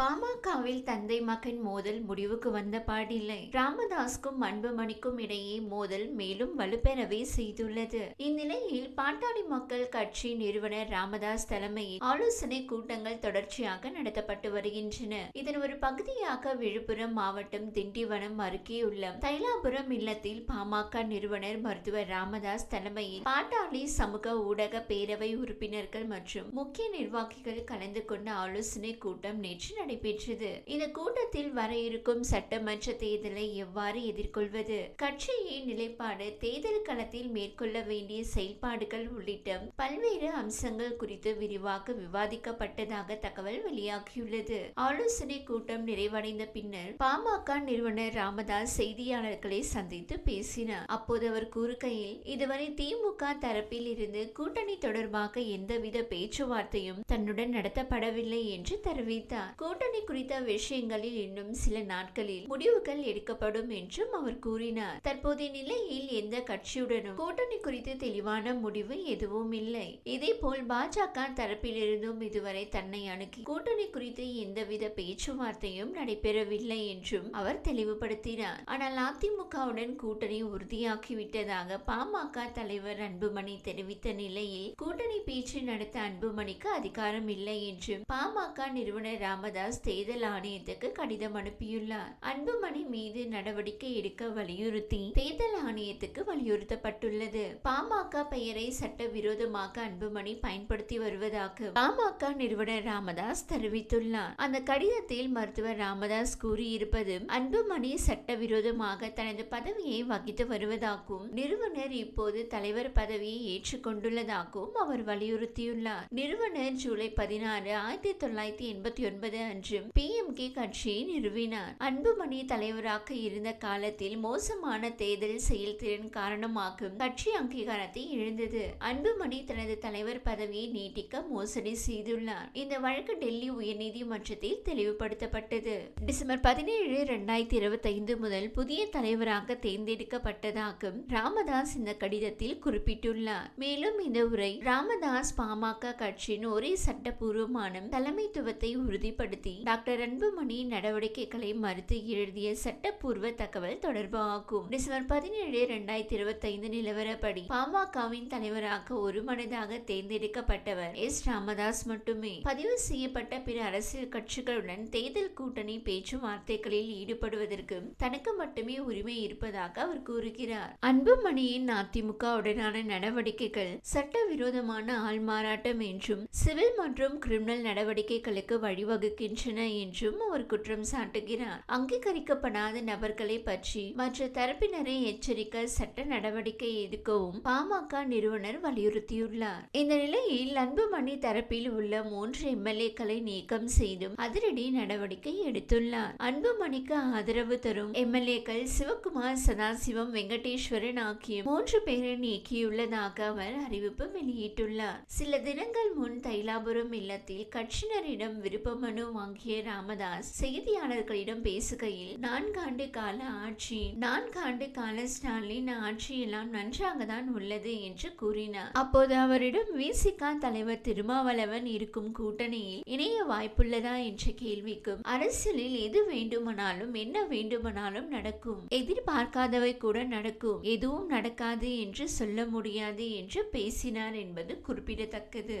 பாமகவில் தந்தை மகன் மோதல் முடிவுக்கு வந்த பாடில்லை. ராமதாஸ்க்கும் அன்புமணிக்கும் இடையே மோதல் மேலும் வலுப்பெறவே செய்துள்ளது. இந்நிலையில் பாட்டாளி மக்கள் கட்சி நிறுவனர் ராமதாஸ் தலைமையில் ஆலோசனை கூட்டங்கள் தொடர்ச்சியாக நடத்தப்பட்டு வருகின்றன. இதன் ஒரு பகுதியாக விழுப்புரம் மாவட்டம் திண்டிவனம் அருகேயுள்ள தைலாபுரம் இல்லத்தில் பாமக நிறுவனர் மருத்துவர் ராமதாஸ் தலைமையில் பாட்டாளி சமூக ஊடக பேரவை உறுப்பினர்கள் மற்றும் முக்கிய நிர்வாகிகள் கலந்து கொண்ட ஆலோசனை கூட்டம் நேற்று நடைபெற்றது. இந்த கூட்டத்தில் வர இருக்கும் சட்டமன்ற தேர்தலை எவ்வாறு எதிர்கொள்வது? கட்சியின் நிலைப்பாடு தேர்தல் களத்தில் மேற்கொள்ள வேண்டிய செயல்பாடுகள் உள்ளிட்ட பல்வேறு அம்சங்கள் குறித்து விரிவாக விவாதிக்கப்பட்டதாக தகவல் வெளியாகியுள்ளது. ஆலோசனை கூட்டம் நிறைவடைந்த பின்னர் பாமக நிறுவனர் ராமதாஸ் செய்தியாளர்களை சந்தித்து பேசினார். அப்போது அவர் கூறுகையில் இதுவரை திமுக தரப்பில் இருந்து கூட்டணி தொடர்பாக எந்தவித பேச்சுவார்த்தையும் தன்னுடன் நடத்தப்படவில்லை என்று தெரிவித்தார். கூட்டணி குறித்த விஷயங்களில் இன்னும் சில நாட்களில் முடிவுகள் எடுக்கப்படும் என்றும் அவர் கூறினார். தற்போதைய நிலையில் எந்த கட்சியுடனும் கூட்டணி குறித்து தெளிவான முடிவு எதுவும் இல்லை. இதே போல் பாஜக தரப்பிலிருந்தும் இதுவரை தன்னை அணுகி கூட்டணி குறித்து எந்தவித பேச்சுவார்த்தையும் நடைபெறவில்லை என்றும் அவர் தெளிவுபடுத்தினார். ஆனால் அதிமுகவுடன் கூட்டணி உறுதியாகிவிட்டதாக பாமக தலைவர் அன்புமணி தெரிவித்த நிலையில் கூட்டணி பேச்சு நடத்த அன்புமணிக்கு அதிகாரம் இல்லை என்றும் பாமக நிறுவனர் ராமதாஸ் தாஸ் தேர்தல் ஆணையத்துக்கு கடிதம் அனுப்பியுள்ளார். அன்புமணி மீது நடவடிக்கை எடுக்க வலியுறுத்தி தேர்தல் ஆணையத்துக்கு வலியுறுத்தப்பட்டுள்ளது. பாமக பெயரை சட்டவிரோதமாக அன்புமணி பயன்படுத்தி வருவதாக பாமக நிறுவனர் ராமதாஸ் தெரிவித்துள்ளார். அந்த கடிதத்தில் மருத்துவர் ராமதாஸ் கூறியிருப்பது அன்புமணி சட்டவிரோதமாக தனது பதவியை வகித்து வருவதாகவும் நிறுவனர் இப்போது தலைவர் பதவியை ஏற்றுக்கொண்டுள்ளதாகவும் அவர் வலியுறுத்தியுள்ளார். நிறுவனர் ஜூலை பதினாறு ஆயிரத்தி தொள்ளாயிரத்தி எண்பத்தி ஒன்பது என்றும் பி எம் கே கட்சியை நிறுவினார். அன்புமணி தலைவராக இருந்த காலத்தில் மோசமான தேர்தல் செயல்திறன் காரணமாக கட்சி அங்கீகாரத்தை இழந்தது. அன்புமணி தனது தலைவர் பதவியை நீட்டிக்க மோசடி செய்துள்ளார். இந்த வழக்கு டெல்லி உயர்நீதிமன்றத்தில் தெளிவுபடுத்தப்பட்டது. டிசம்பர் பதினேழு இரண்டாயிரத்தி இருபத்தி ஐந்து முதல் புதிய தலைவராக தேர்ந்தெடுக்கப்பட்டதாக ராமதாஸ் இந்த கடிதத்தில் குறிப்பிட்டுள்ளார். மேலும் இந்த உரை ராமதாஸ் பாமக கட்சியின் ஒரே சட்டபூர்வமான தலைமைத்துவத்தை உறுதிப்படுத்த பயன்படுத்தி டாக்டர் அன்புமணி நடவடிக்கைகளை மறுத்து எழுதிய சட்டப்பூர்வ தகவல் தொடர்பாகும். டிசம்பர் பதினேழு இரண்டாயிரத்தி இருபத்தி ஐந்து நிலவரப்படி பாமகவின் தலைவராக ஒருமனதாக தேர்ந்தெடுக்கப்பட்டவர் எஸ். ராமதாஸ் மட்டுமே. பதிவு செய்யப்பட்ட பிற அரசியல் கட்சிகளுடன் தேர்தல் கூட்டணி பேச்சுவார்த்தைகளில் ஈடுபடுவதற்கு தனக்கு மட்டுமே உரிமை இருப்பதாக அவர் கூறுகிறார். அன்புமணியின் அதிமுகவுடனான நடவடிக்கைகள் சட்டவிரோதமான ஆள்மாறாட்டம் என்றும் சிவில் மற்றும் கிரிமினல் நடவடிக்கைகளுக்கு வழிவகுக்கின்றன என்றும் அவர் குற்றம் சாட்டுகிறார். அங்கீகரிக்கப்படாத நபர்களை பற்றி மற்ற தரப்பினரை எச்சரிக்க சட்ட நடவடிக்கை எடுக்கவும் பாமக நிறுவனர் வலியுறுத்தியுள்ளார். இந்த நிலையில் அன்புமணி தரப்பில் உள்ள மூன்று எம்எல்ஏக்களை நீக்கம் செய்தும் அதிரடி நடவடிக்கை எடுத்துள்ளார். அன்புமணிக்கு ஆதரவு தரும் எம்எல்ஏக்கள் சிவகுமார் சதாசிவம் வெங்கடேஸ்வரன் ஆகிய மூன்று பேரை நீக்கியுள்ளதாக அவர் அறிவிப்பு வெளியிட்டுள்ளார். சில தினங்கள் முன் தைலாபுரம் இல்லத்தில் கட்சியினரிடம் விருப்ப மனு வாங்கிய ராமதாஸ். செய்தியாளர்களிடம் பேசுகையில் நான்காண்டு கால ஆட்சி நான்காண்டு கால ஸ்டாலின் ஆட்சி எல்லாம் நன்றாக தான் உள்ளது என்று கூறினார். அப்போது அவரிடம் விசிகா தலைவர் திருமாவளவன் இருக்கும் கூட்டணியில் இணைய வாய்ப்புள்ளதா? என்ற கேள்விக்கும் அரசியலில் எது வேண்டுமானாலும் என்ன வேண்டுமானாலும் நடக்கும். எதிர்பார்க்காதவை கூட நடக்கும். எதுவும் நடக்காது என்று சொல்ல முடியாது என்று பேசினார் என்பது குறிப்பிடத்தக்கது.